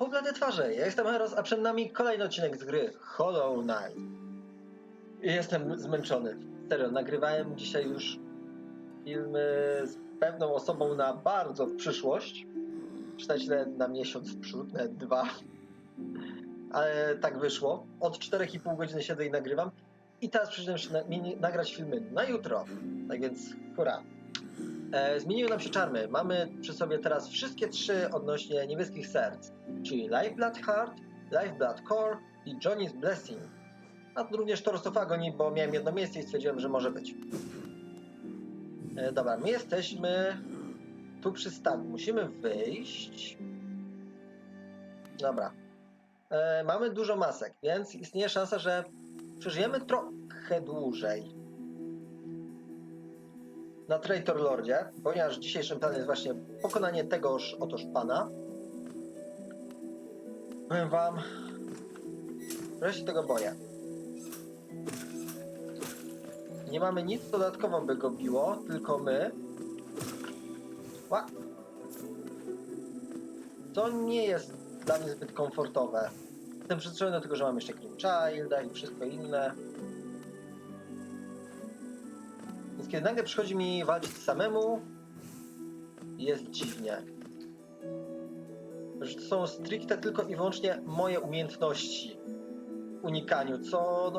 Poblade twarze, ja jestem Heros, a przed nami kolejny odcinek z gry Hollow Knight. Jestem zmęczony. Serio, nagrywałem dzisiaj już filmy z pewną osobą na bardzo w przyszłość. Przynajmniej na miesiąc w przód, nawet dwa. Ale tak wyszło. Od 4,5 godziny siedzę i nagrywam. I teraz przyjdę się na, nagrać filmy na jutro. Tak więc hurra. E, zmieniły nam się czarmy. Mamy przy sobie teraz wszystkie trzy odnośnie niebieskich serc, czyli Lifeblood Heart, Lifeblood Core i Johnny's Blessing. A również Torus of Agony, bo miałem jedno miejsce i stwierdziłem, że może być. E, dobra, my jesteśmy tu przy stawu. Musimy wyjść. Dobra. E, mamy dużo masek, więc istnieje szansa, że przeżyjemy trochę dłużej na Traitor Lordzie, ponieważ dzisiejszym planem jest właśnie pokonanie tegoż otoż pana. Powiem wam, że się tego boję. Nie mamy nic dodatkowo, by go biło, tylko my. Ła. To nie jest dla mnie zbyt komfortowe. Jestem przyzwyczajony do tego, że mam jeszcze Green Childa i wszystko inne. Kiedy nagle przychodzi mi walczyć samemu, jest dziwnie. Że to są stricte tylko i wyłącznie moje umiejętności w unikaniu, co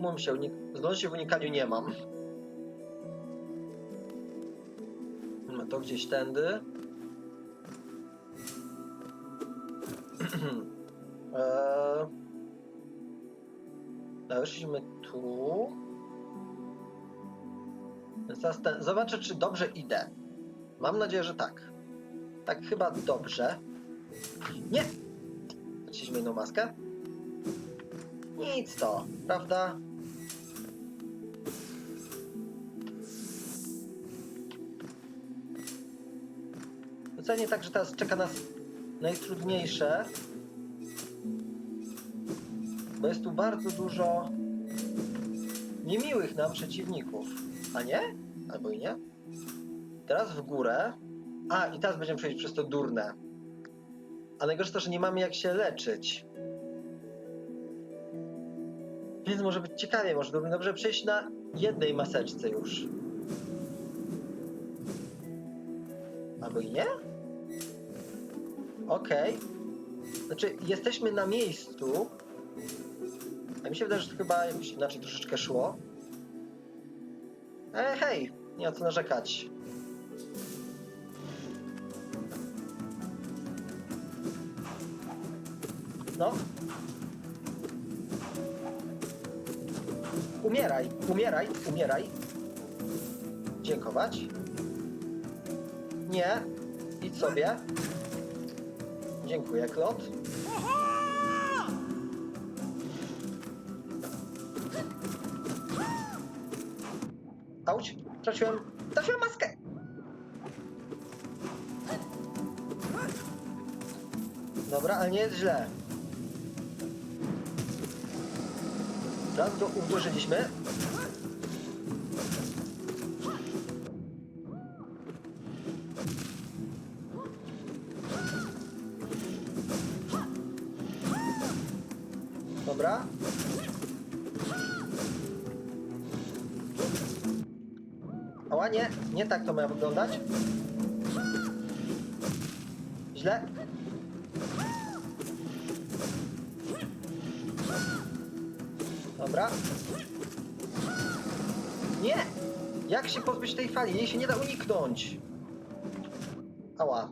no... Się, unik- zdolności w unikaniu nie mam. No to gdzieś tędy. eee... No, Weszliśmy tu. Ten, zobaczę, czy dobrze idę. Mam nadzieję, że tak. Tak chyba dobrze. Nie! Zaczęliśmy inną maskę. Nic to, prawda? Wcale nie tak, że teraz czeka nas najtrudniejsze. Bo jest tu bardzo dużo niemiłych nam przeciwników. A nie? Albo i nie? Teraz w górę. A, i teraz będziemy przejść przez to durne. A najgorsze to, że nie mamy jak się leczyć. Więc może być ciekawie, może byłoby dobrze przejść na jednej maseczce już. Albo i nie? Okej. Znaczy, jesteśmy na miejscu. A mi się wydaje, że to chyba jakoś inaczej troszeczkę szło. E, hej, nie ma co narzekać. No. Umieraj, umieraj, umieraj. Dziękować. Nie. Idź sobie. Dziękuję, Klot. Traciłem, traciłem maskę. Dobra, ale nie jest źle. Raz go uderzyliśmy. Nie, tak to ma wyglądać. Źle. Dobra. Nie! Jak się pozbyć tej fali? Jej się nie da uniknąć. Ała.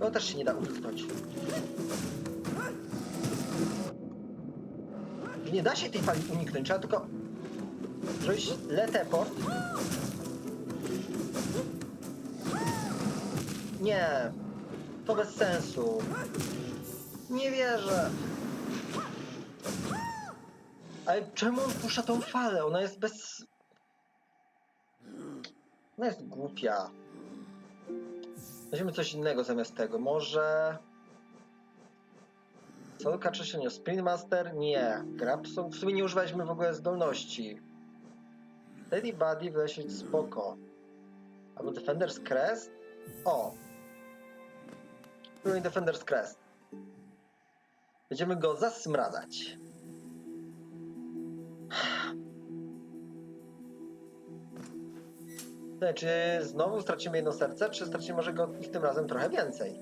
No też się nie da uniknąć. Nie da się tej fali uniknąć, trzeba tylko zrobić leteport. Nie, to bez sensu. Nie wierzę. Ale czemu on puszcza tą falę? Ona jest bez... Ona jest głupia. Weźmiemy coś innego zamiast tego. Może... Solka Czesienio, Sprint Master? Nie. Grabson? W sumie nie używaliśmy w ogóle zdolności. Lady Buddy wydaje spoko. Albo Defender's Crest? O! Ruin Defender's Crest. Będziemy go zasmradzać. Czy znowu stracimy jedno serce, czy stracimy może go ich tym razem trochę więcej?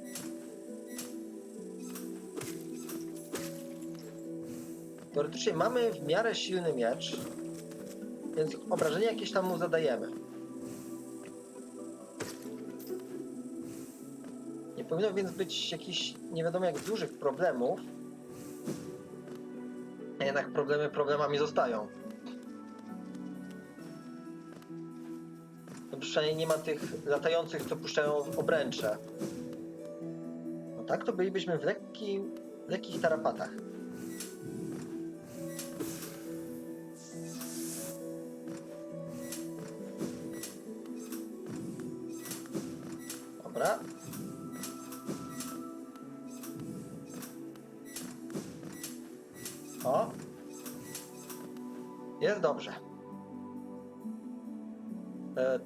Teoretycznie mamy w miarę silny miecz, więc obrażenia jakieś tam mu zadajemy. Nie powinno więc być jakichś nie wiadomo jak dużych problemów. A jednak problemy problemami zostają. No przynajmniej nie ma tych latających, co puszczają obręcze. No tak, to bylibyśmy w lekkim, lekkich tarapatach.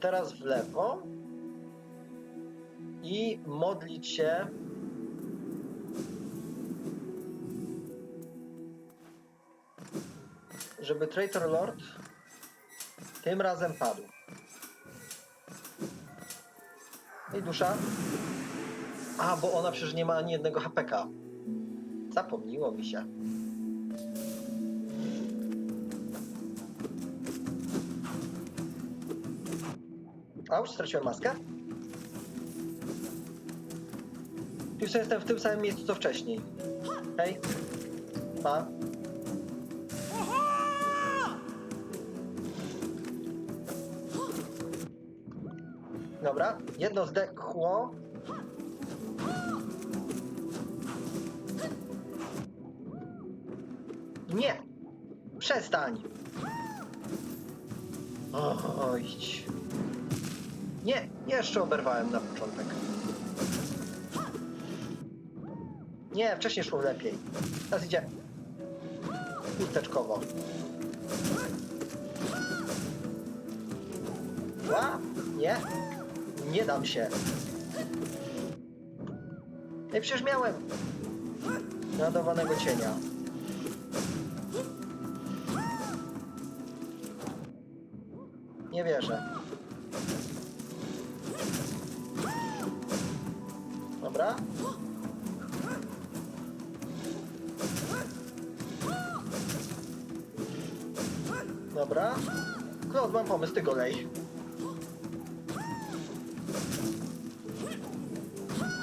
Teraz w lewo. I modlić się. Żeby Traitor Lord tym razem padł. I dusza. A, bo ona przecież nie ma ani jednego HPK. Zapomniło mi się. Auć, straciłem maskę. Już jestem w tym samym miejscu co wcześniej. Hej. Pa. Dobra, jedno zdechło. Nie! Przestań! Oj. Nie, jeszcze oberwałem na początek. Nie, wcześniej szło lepiej. Teraz idzie chusteczkowo. Ła? Nie? Nie dam się. Ej, przecież miałem naładowanego cienia. Nie wierzę. Dobra. Dobra. Klot, mam pomysł, ty go lej.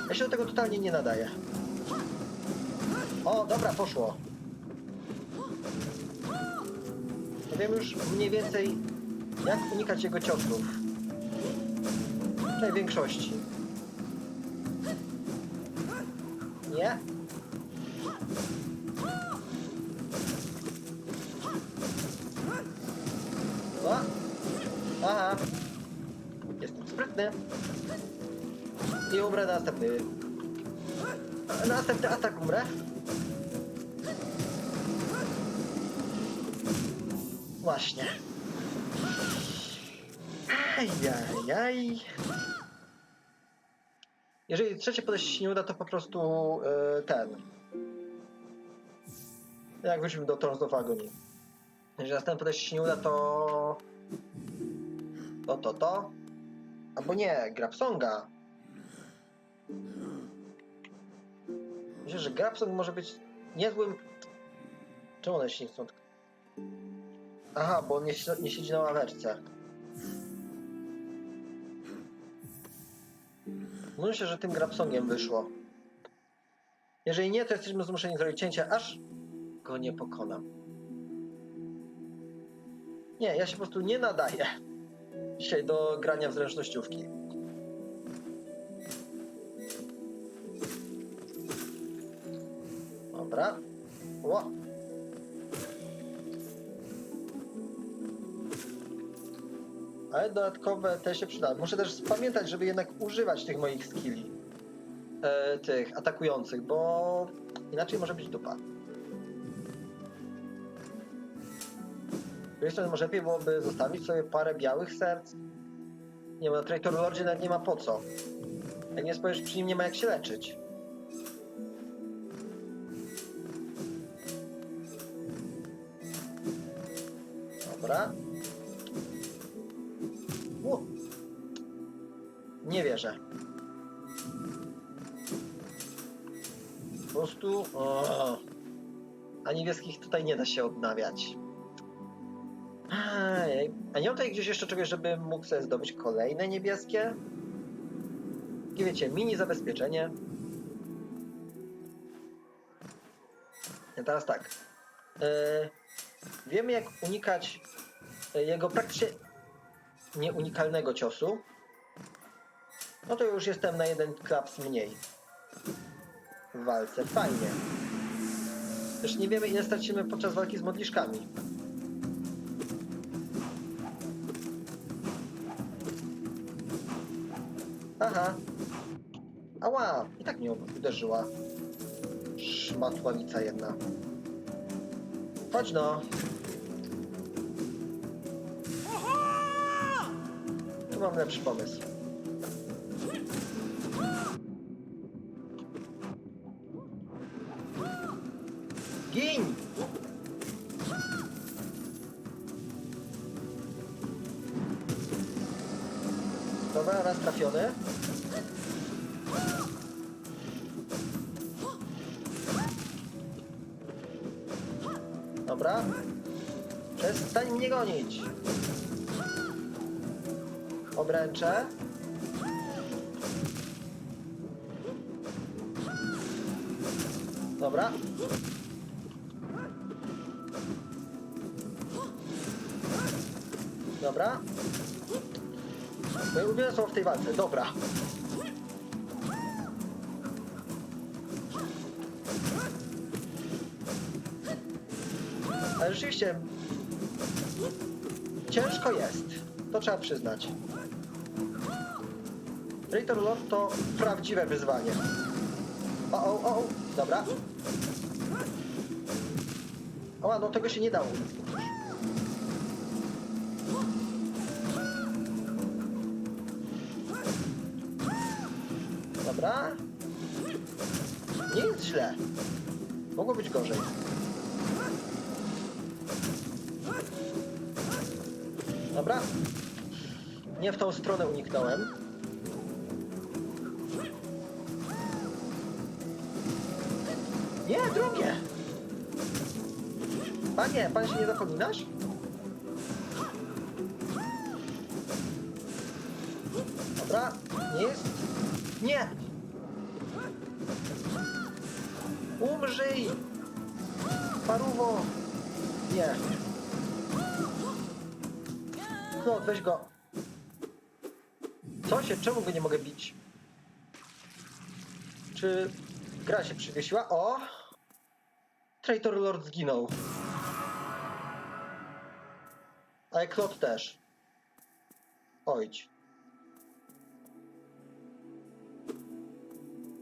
Ja się do tego totalnie nie nadaję. O, dobra, poszło. Ja wiem już mniej więcej, jak unikać jego ciosów. W największości. Nie? O! Aha! Jestem sprytny. I umrę na następny. Następny atak umrę. Właśnie. Ajajaj. Jeżeli trzecie podejście się nie uda, to po prostu e, ten. Jak wrócimy do Thrones of Agony. Jeżeli następne podejście się nie uda, to... To, to, to. Albo nie, Grabsonga. Myślę, że Grabsong może być niezłym... Czemu one się nie chcą... Aha, bo on nie, nie siedzi na ławeczce. Myślę, że tym Grabsongiem wyszło. Jeżeli nie, to jesteśmy zmuszeni zrobić cięcie, aż go nie pokonam. Nie, ja się po prostu nie nadaję dzisiaj do grania w zręcznościówki. Dobra. Ło. ale dodatkowe te się przyda. Muszę też pamiętać, żeby jednak używać tych moich skilli, e, tych atakujących, bo inaczej może być dupa. Wiesz, może lepiej byłoby zostawić sobie parę białych serc. Nie ma, na Traitor Lordzie nawet nie ma po co. Jak nie spojrzysz, przy nim nie ma jak się leczyć. Dobra. Nie wierzę. Po prostu... O. A niebieskich tutaj nie da się odnawiać. Ej, A nie mam tutaj gdzieś jeszcze czegoś, żebym mógł sobie zdobyć kolejne niebieskie? I wiecie, mini zabezpieczenie. I teraz tak. E, wiemy jak unikać e, jego praktycznie nieunikalnego ciosu. No to już jestem na jeden klaps mniej w walce. Fajnie. Też nie wiemy ile stracimy podczas walki z modliszkami. Aha. Ała, i tak mnie uderzyła. Szmatławica jedna. Chodź no. Tu mam lepszy pomysł. Obręczę. Dobra. Dobra. Moje ulubione są w tej walce. Dobra. Ale rzeczywiście ciężko jest. To trzeba przyznać. Traitor Lord to prawdziwe wyzwanie. O, o, o, dobra. O, no tego się nie dało. Dobra. Nie jest źle. Mogło być gorzej. Dobra. Nie w tą stronę uniknąłem. Nie, drugie! Panie, pan się nie zapominasz? Dobra, nie jest. Nie! Umrzyj! Paruwo! Nie. No, weź go. Co się? Czemu go nie mogę bić? Czy gra się przywiesiła? O! Traitor Lord zginął. Ale Klot też. Ojdź.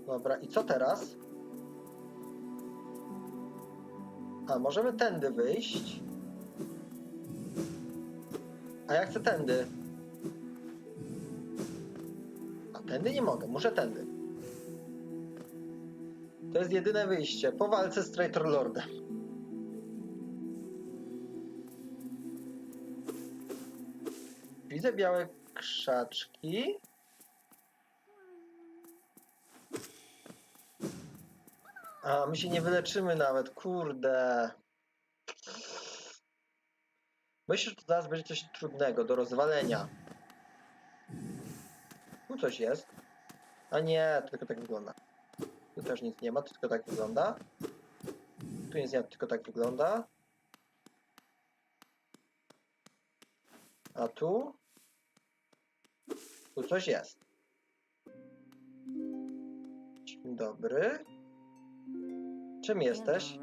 Dobra, i co teraz? A, możemy tędy wyjść. A ja chcę tędy. A tędy nie mogę, muszę tędy. To jest jedyne wyjście po walce z Traitor Lordem. Widzę białe krzaczki. A, my się nie wyleczymy nawet, kurde. Myślę, że to zaraz będzie coś trudnego do rozwalenia. Tu coś jest. A nie, tylko tak wygląda. Tu też nic nie ma, to tylko tak wygląda. Tu nic nie ma, tylko tak wygląda. A tu? Tu coś jest. Dzień dobry. Czym jesteś?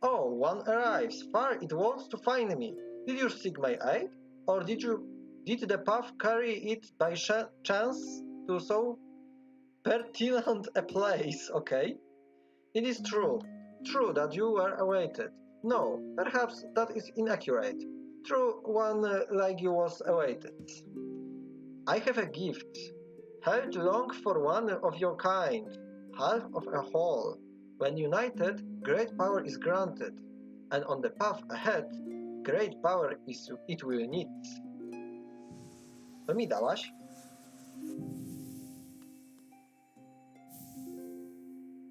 Oh, one arrives. Far it wants to find me. Did you seek my aid? Or did you did the path carry it by chance to so pertinent a place? Okay. It is true. True that you were awaited. No, perhaps that is inaccurate. True, one uh, like you was awaited. I have a gift, held long for one of your kind, half of a whole. When united, great power is granted, and on the path ahead, great power is, it will need. To mi dałaś?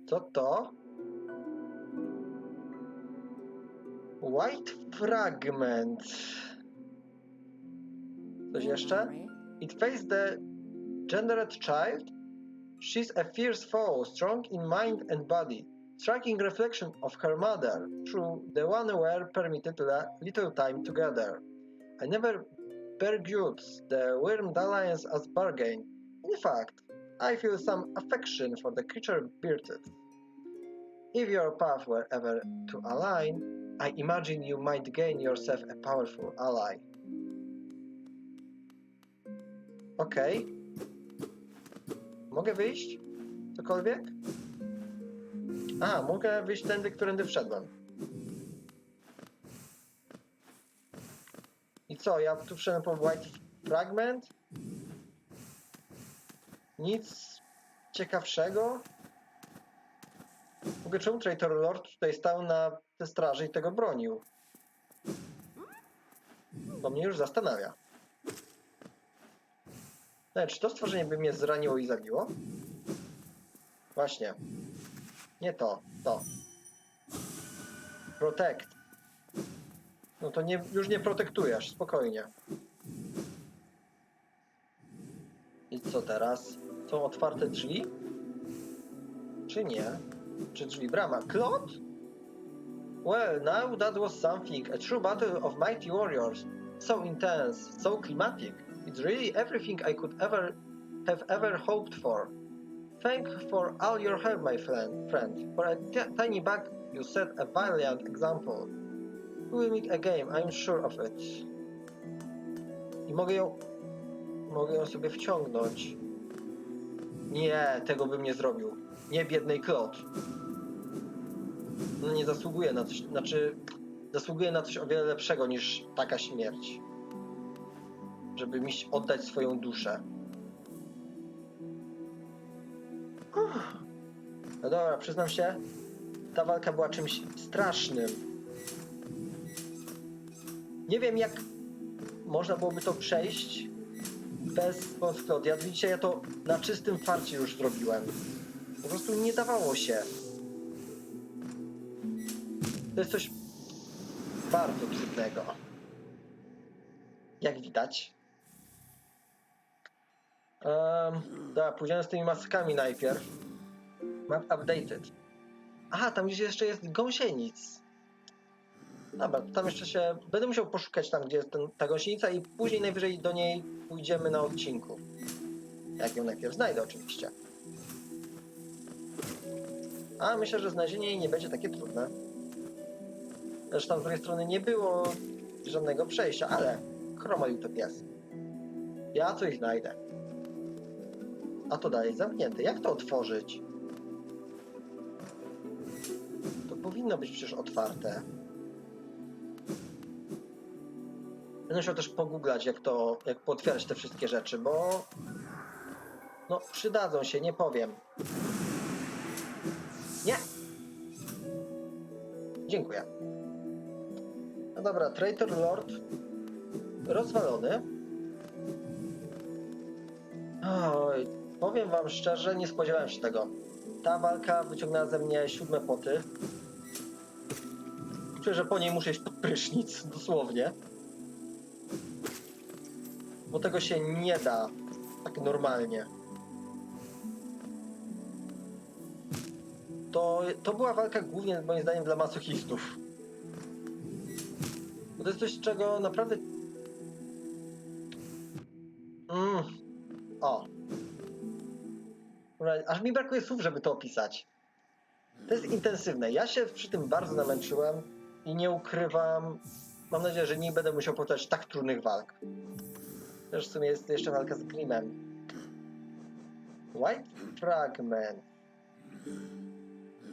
Co to? White fragment. Coś mm, jeszcze? It faced the gendered child. She's a fierce foe, strong in mind and body, striking reflection of her mother, through the one were permitted little time together. I never pergued the Wyrmed Alliance as bargain. In fact, I feel some affection for the creature bearded. If your path were ever to align, I imagine you might gain yourself a powerful ally. Okej. Mogę wyjść? Cokolwiek? A, mogę wyjść tędy, którędy wszedłem. I co, ja tu wszedłem po White Fragment? Nic ciekawszego? W ogóle czemu Traitor Lord tutaj stał na te straży i tego bronił? To mnie już zastanawia. No, czy to stworzenie by mnie zraniło i zabiło? Właśnie. Nie to, to. Protect. No to nie, już nie protektujesz, spokojnie. I co teraz? Są otwarte drzwi? Czy nie? Czy drzwi brama? Klot? Well, now that was something. A true battle of mighty warriors. So intense, so climatic. It's really everything I could ever have ever hoped for. Thank for all your help, my friend. friend. For a ti- tiny bug, you set a valiant example. We will meet again, I'm sure of it. I mogę ją... Mogę ją sobie wciągnąć. Nie, tego bym nie zrobił. Nie biednej Klot. No nie zasługuje na coś, znaczy... Zasługuje na coś o wiele lepszego niż taka śmierć. Żeby mi oddać swoją duszę. Uff. No dobra, przyznam się, ta walka była czymś strasznym. Nie wiem, jak można byłoby to przejść bez Klot. Ja widzicie, ja to na czystym farcie już zrobiłem. Po prostu nie dawało się. To jest coś bardzo trudnego. Jak widać. Um, dobra, pójdziemy z tymi maskami najpierw. Map updated. Aha, tam gdzieś jeszcze jest gąsienic. Dobra, tam jeszcze się... Będę musiał poszukać tam, gdzie jest ten, ta gąsienica i później najwyżej do niej pójdziemy na odcinku. Jak ją najpierw znajdę oczywiście. A myślę, że znalezienie jej nie będzie takie trudne. Zresztą z drugiej strony nie było żadnego przejścia, ale chromolił to pies. Ja coś znajdę. A to dalej zamknięte. Jak to otworzyć? To powinno być przecież otwarte. Będę musiał też pogooglać, jak to, jak pootwierać te wszystkie rzeczy, bo no, przydadzą się, nie powiem. Nie! Dziękuję. No dobra, Traitor Lord rozwalony. Oj, powiem wam szczerze, nie spodziewałem się tego. Ta walka wyciągnęła ze mnie siódme poty. Czuję, że po niej muszę iść pod prysznic, dosłownie. Bo tego się nie da tak normalnie. To, to była walka głównie moim zdaniem dla masochistów. Bo to jest coś, czego naprawdę... Mm. O. Aż mi brakuje słów, żeby to opisać. To jest intensywne. Ja się przy tym bardzo namęczyłem i nie ukrywam. Mam nadzieję, że nie będę musiał powtarzać tak trudnych walk. Też w sumie jest jeszcze walka z Grimem. White Fragment.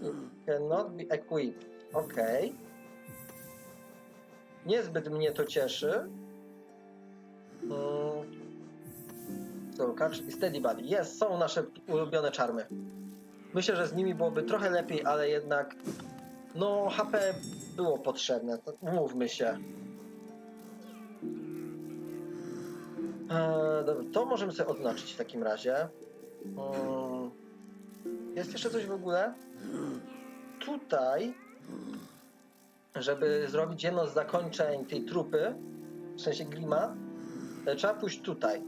It cannot be equipped. Okej. Niezbyt mnie to cieszy. Mm. Soul Catch i Steady Buddy. Jest, są nasze ulubione czarmy. Myślę, że z nimi byłoby trochę lepiej, ale jednak no, HP było potrzebne, to mówmy się. Eee, dobra, to możemy sobie odznaczyć w takim razie. Eee, jest jeszcze coś w ogóle? Tutaj, żeby zrobić jedno z zakończeń tej trupy, w sensie grima, e, trzeba pójść tutaj.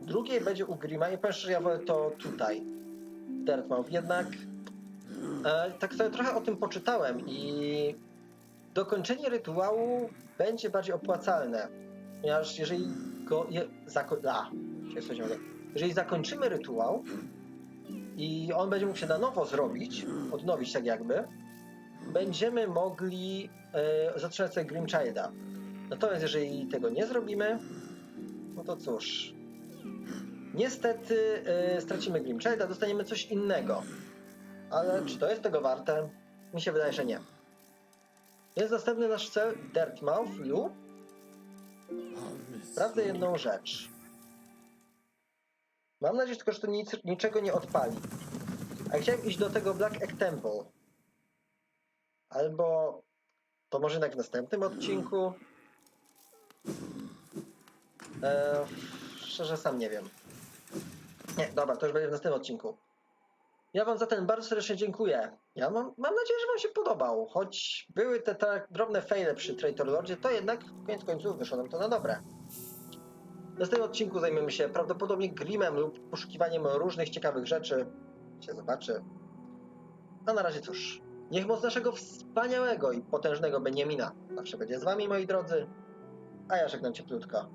Drugie będzie u grima i powiem szczerze, ja wolę to tutaj. Dartmouth jednak tak sobie trochę o tym poczytałem i dokończenie rytuału będzie bardziej opłacalne. Ponieważ jeżeli go je, zako- a, jeżeli zakończymy rytuał i on będzie mógł się na nowo zrobić, odnowić tak jakby, będziemy mogli e, zatrzymać sobie Grimchilda. Natomiast jeżeli tego nie zrobimy, no to cóż. Niestety e, stracimy Grimchilda, dostaniemy coś innego. Ale czy to jest tego warte? Mi się wydaje, że nie. Jest następny nasz cel, Dirtmouth, Lu. Sprawdzę jedną rzecz. Mam nadzieję tylko, że to nic, niczego nie odpali. A chciałem iść do tego Black Egg Temple. Albo to może jednak w następnym odcinku. Eee, szczerze sam nie wiem. Nie, dobra, to już będzie w następnym odcinku. Ja wam za ten bardzo serdecznie dziękuję. Ja mam, mam nadzieję, że wam się podobał. Choć były te tak drobne faile przy Traitor Lordzie, to jednak koniec końców wyszło nam to na dobre. W następnym odcinku zajmiemy się prawdopodobnie Grimem lub poszukiwaniem różnych ciekawych rzeczy. Się zobaczy. A na razie cóż. Niech moc naszego wspaniałego i potężnego Beniamina zawsze będzie z wami, moi drodzy. A ja żegnam cieplutko.